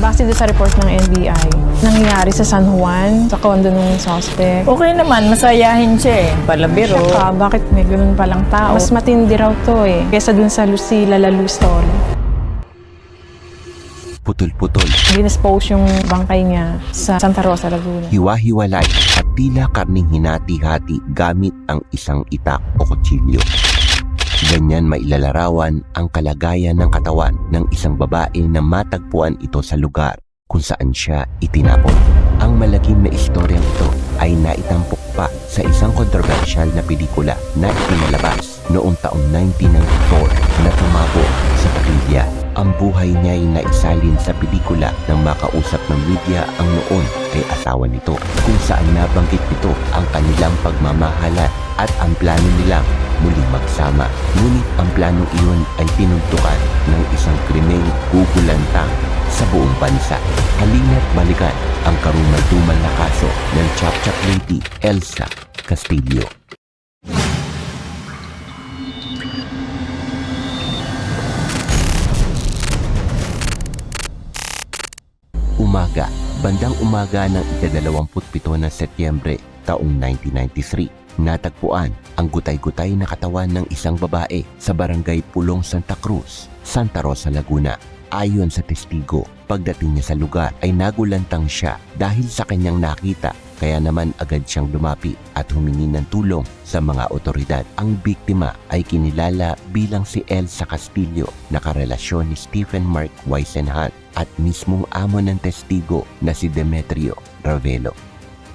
Base doon sa report ng NBI, nangyayari sa San Juan, sa condo ng suspect. Okay naman, masayahin siya eh. Palabiro. Saka, bakit may ganun palang tao? Mas matindi raw to eh. Kesa dun sa Lucila Lalu story. Putol-putol, Dinispose yung bangkay niya sa Santa Rosa, Laguna. hiwa-hiwalay at tila karning hinati-hati gamit ang isang itak o kutsilyo. Ganyan mailalarawan ang kalagayan ng katawan ng isang babae na matagpuan ito sa lugar kung saan siya itinapon. Ang malagim na istoryang ito ay naitampok pa sa isang kontrobersyal na pelikula na ipinalabas noong taong 1994 na tumabo sa takilya. Ang buhay niya ay naisalin sa pelikula nang makausap ng media ang noon kay asawa nito kung saan nabanggit nito ang kanilang pagmamahalan at ang plano nilang muling magsama. Ngunit ang planong iyon ay tinuntukan ng isang krimeng gugulantang sa buong bansa. Halina't balikan ang karumal-dumal na kaso ng Chop Lady Elsa Castillo. Umaga, bandang umaga ng ikadalawamputpito ng Setyembre taong 1993, natagpuan ang gutay-gutay na katawan ng isang babae sa barangay Pulong Santa Cruz, Santa Rosa, Laguna. Ayon sa testigo, pagdating niya sa lugar ay nagulantang siya dahil sa kanyang nakita kaya naman agad siyang lumapi at humingi ng tulong sa mga otoridad. Ang biktima ay kinilala bilang si Elsa Castillo na karelasyon ni Stephen Mark Weisenhunt at mismong amo ng testigo na si Demetrio Ravelo.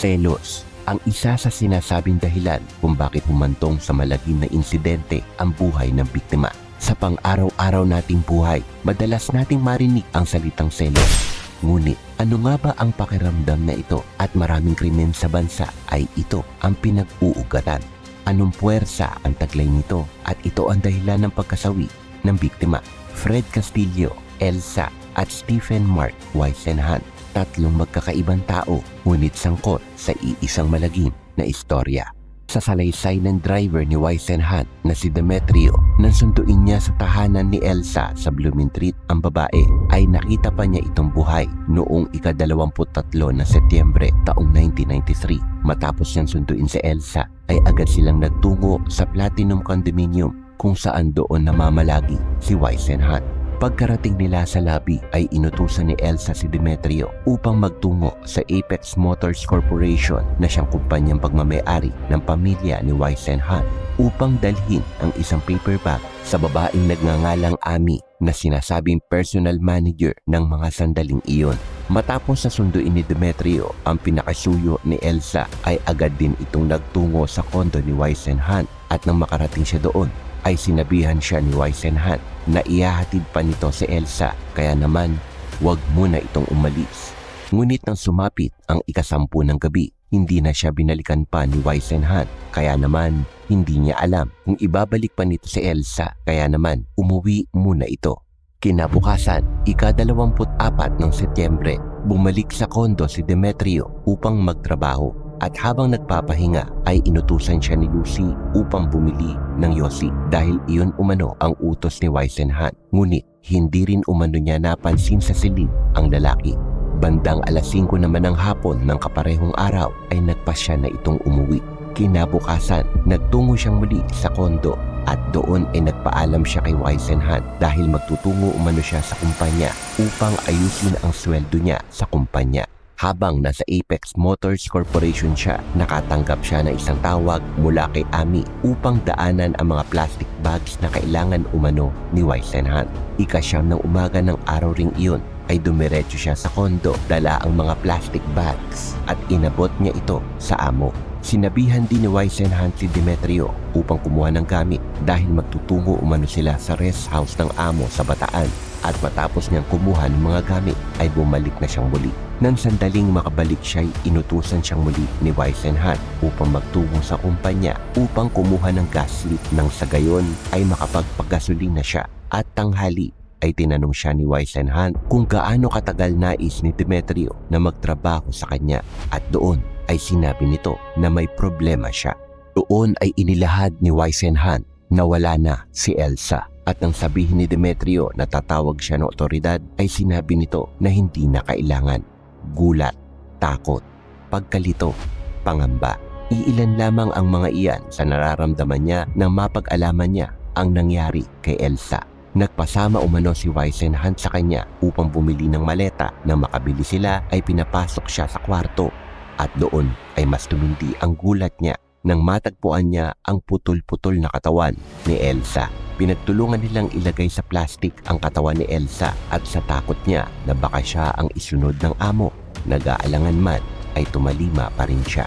Selos ang isa sa sinasabing dahilan kung bakit humantong sa malagim na insidente ang buhay ng biktima. Sa pang-araw-araw nating buhay, madalas nating marinig ang salitang selos. Ngunit ano nga ba ang pakiramdam na ito at maraming krimen sa bansa ay ito ang pinag-uugatan. Anong puwersa ang taglay nito at ito ang dahilan ng pagkasawi ng biktima. Fred Castillo, Elsa at Stephen Mark Weisenhunt. Tatlong magkakaibang tao ngunit sangkot sa iisang malagim na istorya. Sa salaysay ng driver ni Weisenhunt na si Demetrio nang sunduin niya sa tahanan ni Elsa sa Bloomingtreet ang babae ay nakita pa niya itong buhay noong ikadalawamput-tatlo na Setyembre taong 1993. Matapos niyang sunduin si Elsa ay agad silang nagtungo sa Platinum Condominium kung saan doon namamalagi si Weisenhunt. Pagkarating nila sa lobby ay inutusan ni Elsa si Demetrio upang magtungo sa Apex Motors Corporation na siyang kumpanyang pagmamayari ng pamilya ni Weisenhunt upang dalhin ang isang paper bag sa babaeng nagngangalang Ami na sinasabing personal manager ng mga sandaling iyon. Matapos sa sunduin ni Demetrio ang pinakasuyo ni Elsa ay agad din itong nagtungo sa kondo ni Weisenhunt at nang makarating siya doon ay sinabihan siya ni Weisenhunt na ihahatid pa nito si Elsa kaya naman wag muna itong umalis. Ngunit nang sumapit ang ikasampu ng gabi, hindi na siya binalikan pa ni Weisenhunt kaya naman hindi niya alam kung ibabalik pa nito si Elsa kaya naman umuwi muna ito. Kinabukasan, ika-24 ng Setyembre, bumalik sa kondo si Demetrio upang magtrabaho at habang nagpapahinga ay inutusan siya ni Lucy upang bumili ng yosi dahil iyon umano ang utos ni Weisenhunt. Ngunit hindi rin umano niya napansin sa silid ang lalaki. Bandang alas 5 naman ng hapon ng kaparehong araw ay nagpasya na itong umuwi. Kinabukasan, nagtungo siyang muli sa kondo at doon ay nagpaalam siya kay Weisenhunt dahil magtutungo umano siya sa kumpanya upang ayusin ang sweldo niya sa kumpanya. Habang nasa Apex Motors Corporation siya, nakatanggap siya ng isang tawag mula kay Ami upang daanan ang mga plastic bags na kailangan umano ni Weisenhunt. Ikasyam ng umaga ng araw ring iyon ay dumiretso siya sa kondo, dala ang mga plastic bags at inabot niya ito sa amo. Sinabihan din ni Weisenhunt si Demetrio upang kumuha ng gamit dahil magtutungo umano sila sa rest house ng amo sa Bataan at matapos niyang kumuha ng mga gamit ay bumalik na siyang muli. Nang sandaling makabalik siya ay inutusan siyang muli ni Weisenhunt upang magtungo sa kumpanya upang kumuha ng gas leak nang sa gayon ay makapagpagasolina siya at tanghali ay tinanong siya ni Weisenhunt kung gaano katagal nais ni Demetrio na magtrabaho sa kanya at doon ay sinabi nito na may problema siya. Doon ay inilahad ni Weisenhunt na wala na si Elsa At nang sabihin ni Demetrio na tatawag siya ng otoridad ay sinabi nito na hindi na kailangan. Gulat, takot, pagkalito, pangamba. Iilan lamang ang mga iyan sa nararamdaman niya nang mapag-alaman niya ang nangyari kay Elsa. Nagpasama umano si Weisenhunt sa kanya upang bumili ng maleta na makabili sila ay pinapasok siya sa kwarto at doon ay mas tumindi ang gulat niya nang matagpuan niya ang putol-putol na katawan ni Elsa. Pinagtulungan nilang ilagay sa plastik ang katawan ni Elsa at sa takot niya na baka siya ang isunod ng amo, nag-aalangan man ay tumalima pa rin siya.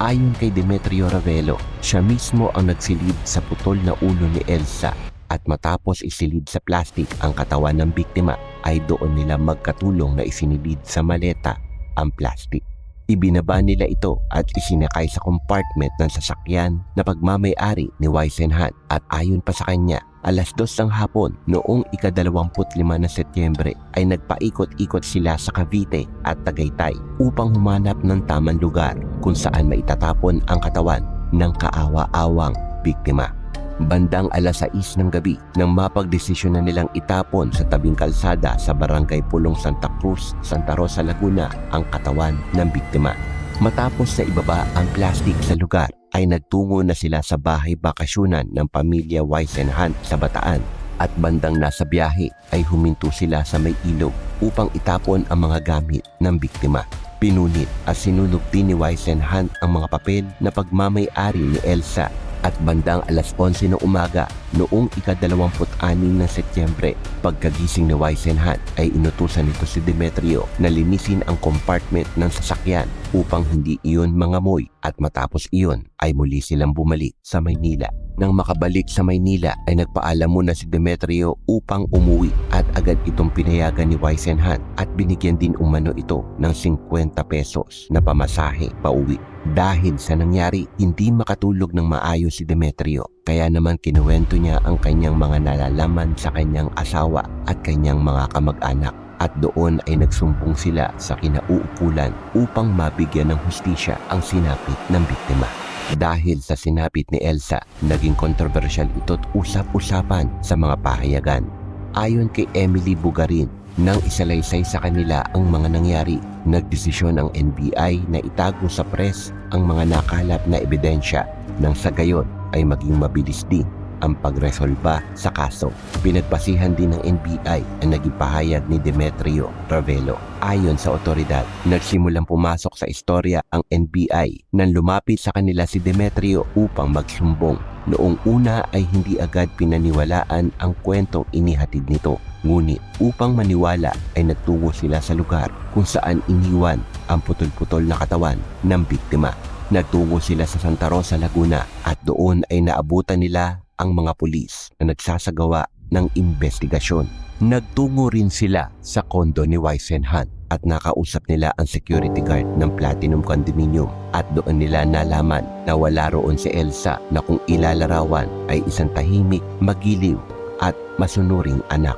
Ayon kay Demetrio Ravelo, siya mismo ang nagsilid sa putol na ulo ni Elsa at matapos isilid sa plastik ang katawan ng biktima ay doon nila magkatulong na isinilid sa maleta ang plastik. Ibinaba nila ito at isinakay sa compartment ng sasakyan na pagmamayari ni Weisenhunt at ayon pa sa kanya, alas dos ng hapon noong ika-25 na Setyembre ay nagpaikot-ikot sila sa Cavite at Tagaytay upang humanap ng tamang lugar kung saan maitatapon ang katawan ng kaawa-awang biktima. Bandang alas 6 ng gabi nang mapagdesisyon na nilang itapon sa tabing kalsada sa barangay Pulong Santa Cruz, Santa Rosa, Laguna ang katawan ng biktima. Matapos na ibaba ang plastik sa lugar ay nagtungo na sila sa bahay bakasyunan ng pamilya Weisenhunt sa Bataan at bandang nasa biyahe ay huminto sila sa may ilog upang itapon ang mga gamit ng biktima. Pinunit at sinunog din ni Weisenhunt ang mga papel na pagmamay-ari ni Elsa at bandang alas 11 ng umaga noong ika-26 ng Setyembre, pagkagising ni Weisenhunt ay inutusan nito si Demetrio na linisin ang compartment ng sasakyan upang hindi iyon mangamoy at matapos iyon ay muli silang bumalik sa Maynila. Nang makabalik sa Maynila ay nagpaalam muna si Demetrio upang umuwi at agad itong pinayagan ni Weisenhunt at binigyan din umano ito ng 50 pesos na pamasahe pauwi. Dahil sa nangyari, hindi makatulog ng maayos si Demetrio. Kaya naman kinuwento niya ang kanyang mga nalalaman sa kanyang asawa at kanyang mga kamag-anak. At doon ay nagsumbong sila sa kinauukulan upang mabigyan ng hustisya ang sinapit ng biktima. Dahil sa sinapit ni Elsa, naging kontrobersyal ito't usap-usapan sa mga pahayagan. Ayon kay Emily Bugarin, nang isalaysay sa kanila ang mga nangyari, nagdesisyon ang NBI na itago sa press ang mga nakalap na ebidensya nang sa gayon ay maging mabilis din ang pagresolba sa kaso. Pinagpasihan din ng NBI ang naging ni Demetrio Ravelo. Ayon sa otoridad, nagsimulang pumasok sa istorya ang NBI nang lumapit sa kanila si Demetrio upang magsumbong. Noong una ay hindi agad pinaniwalaan ang kwentong inihatid nito. Ngunit upang maniwala ay nagtungo sila sa lugar kung saan iniwan ang putol-putol na katawan ng biktima. Nagtungo sila sa Santa Rosa, Laguna at doon ay naabutan nila ang mga pulis na nagsasagawa ng investigasyon. Nagtungo rin sila sa kondo ni Weisenhunt at nakausap nila ang security guard ng Platinum Condominium at doon nila nalaman na wala roon si Elsa na kung ilalarawan ay isang tahimik, magiliw at masunuring anak.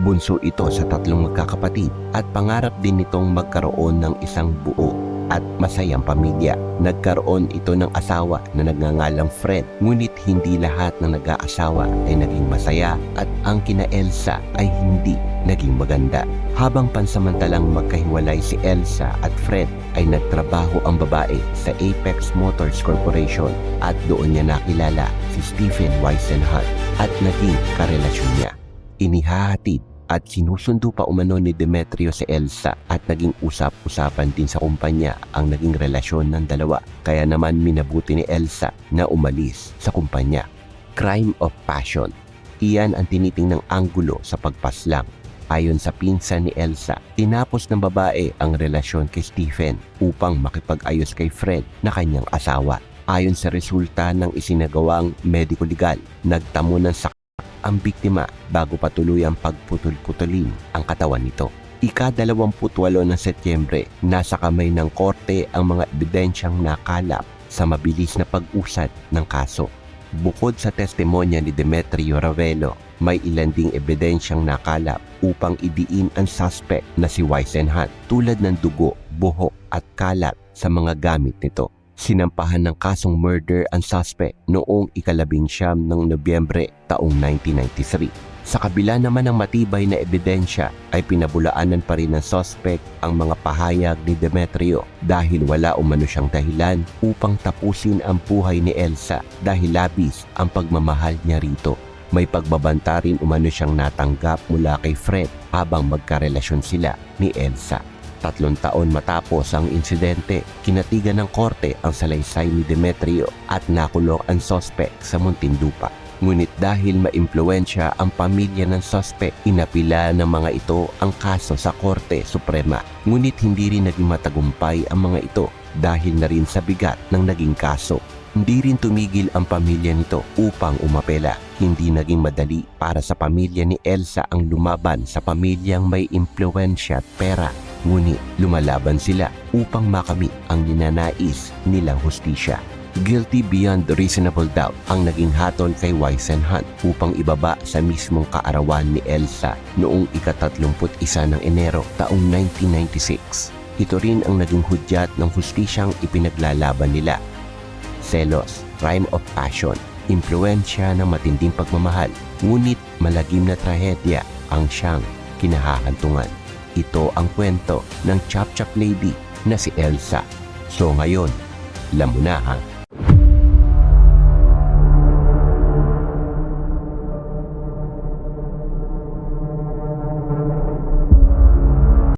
Bunso ito sa tatlong magkakapatid at pangarap din nitong magkaroon ng isang buo at masayang pamilya. Nagkaroon ito ng asawa na nagngangalang Fred, ngunit hindi lahat ng nag-aasawa ay naging masaya at ang kina Elsa ay hindi naging maganda. Habang pansamantalang magkahiwalay si Elsa at Fred ay nagtrabaho ang babae sa Apex Motors Corporation at doon niya nakilala si Stephen Weisenhunt at naging karelasyon niya. Inihahatid at sinusundo pa umano ni Demetrio si Elsa at naging usap-usapan din sa kumpanya ang naging relasyon ng dalawa. Kaya naman minabuti ni Elsa na umalis sa kumpanya. Crime of passion. Iyan ang tinitingnang anggulo sa pagpaslang. Ayon sa pinsan ni Elsa, tinapos ng babae ang relasyon kay Stephen upang makipag-ayos kay Fred na kanyang asawa. Ayon sa resulta ng isinagawang medico-legal, nagtamo ng sakit ang biktima bago patuloy ang pagputol-putulin ang katawan nito. Ika-28 ng Setyembre, nasa kamay ng korte ang mga ebidensyang nakalap sa mabilis na pag-usad ng kaso. Bukod sa testimonya ni Demetrio Ravelo, may ilan ding ebidensyang nakalap upang idiin ang suspect na si Weisenhunt tulad ng dugo, buhok at kalat sa mga gamit nito. Sinampahan ng kasong murder ang suspect noong ikalabing siyam ng Nobyembre taong 1993. Sa kabila naman ng matibay na ebidensya ay pinabulaanan pa rin ng suspect ang mga pahayag ni Demetrio dahil wala umano siyang dahilan upang tapusin ang buhay ni Elsa dahil labis ang pagmamahal niya rito. May pagbabanta rin umano siyang natanggap mula kay Fred habang magkarelasyon sila ni Elsa. Tatlong taon matapos ang insidente, kinatigan ng korte ang salaysay ni Demetrio at nakulong ang suspect sa Muntinlupa. Ngunit dahil maimpluensya ang pamilya ng suspect, inapila ng mga ito ang kaso sa Korte Suprema. Ngunit hindi rin naging matagumpay ang mga ito dahil na rin sa bigat ng naging kaso. Hindi rin tumigil ang pamilya nito upang umapela. Hindi naging madali para sa pamilya ni Elsa ang lumaban sa pamilyang may impluensya at pera. Ngunit lumalaban sila upang makamit ang ninanais nilang hustisya. Guilty beyond reasonable doubt ang naging hatol kay Hunt upang ibaba sa mismong kaarawan ni Elsa noong ika-31 ng Enero taong 1996. Ito rin ang naging hudyat ng hustisyang ipinaglalaban nila. Selos, crime of passion, impluensya ng matinding pagmamahal, ngunit malagim na trahedya ang siyang kinahahantungan. Ito ang kwento ng Chop Chop Lady na si Elsa. So ngayon, alam mo na ha,